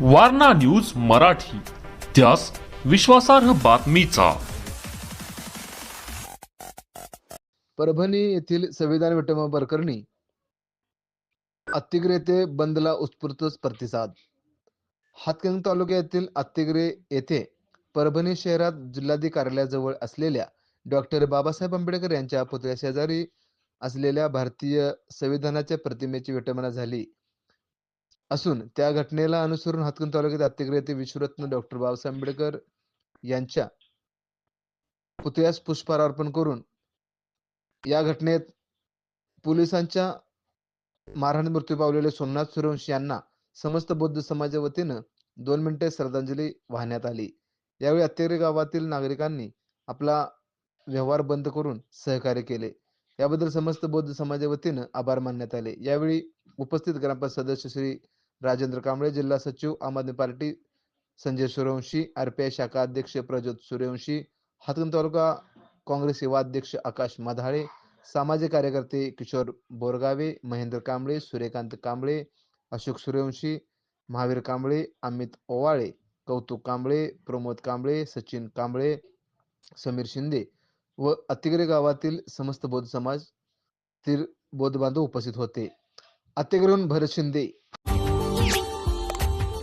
Warna news Marathi. त्यास विश्वासार्ह बातमीचा. परभणी येथील संविधान विटंबना प्रकरणी अत्तिग्रे येथे बंदला उत्स्फूर्त प्रतिसाद. हातकणंगले तालुक्यातील अत्तिग्रे येथे परभणी शहरात जिल्हाधिकारी कार्यालयाजवळ असलेल्या डॉक्टर बाबासाहेब आंबेडकर यांच्या पुतळ्या शेजारी असलेल्या भारतीय संविधानाच्या प्रतिमेची विटंबना झाली. असून त्या घटनेला अनुसरून हातकणंगले तालुक्यात अत्तिग्रे येथे विश्वरत्न डॉक्टर बाबासाहेब आंबेडकर यांच्या पुतळ्यास पुष्पहार अर्पण करून या घटनेत पोलिसांच्या मारहाणीत मृत्यू पावलेले सोमनाथ सूर्यवंशी यांना समस्त बौद्ध समाजा वतीनं दोन मिनिटे श्रद्धांजली वाहण्यात आली. यावेळी अत्तेरे गावातील नागरिकांनी आपला व्यवहार बंद करून सहकार्य केले. याबद्दल समस्त बौद्ध समाजा वतीनं आभार मानण्यात आले. यावेळी उपस्थित ग्रामपंचायत सदस्य श्री राजेंद्र कांबळे जिल्हा सचिव आम आदमी पार्टी संजय सूर्यवंशी आरपीआय शाखा अध्यक्ष प्रज्योत सूर्यवंशी हातकण तालुका काँग्रेस युवा अध्यक्ष आकाश मधाळे सामाजिक कार्यकर्ते किशोर बोरगावे महेंद्र कांबळे सूर्यकांत कांबळे अशोक सूर्यवंशी महावीर कांबळे अमित ओवाळे कौतुक कांबळे प्रमोद कांबळे सचिन कांबळे समीर शिंदे व अतिग्रे गावातील समस्त बौद्ध समाज तील बौद्ध बांधव उपस्थित होते. अतिग्रहून भरत शिंदे.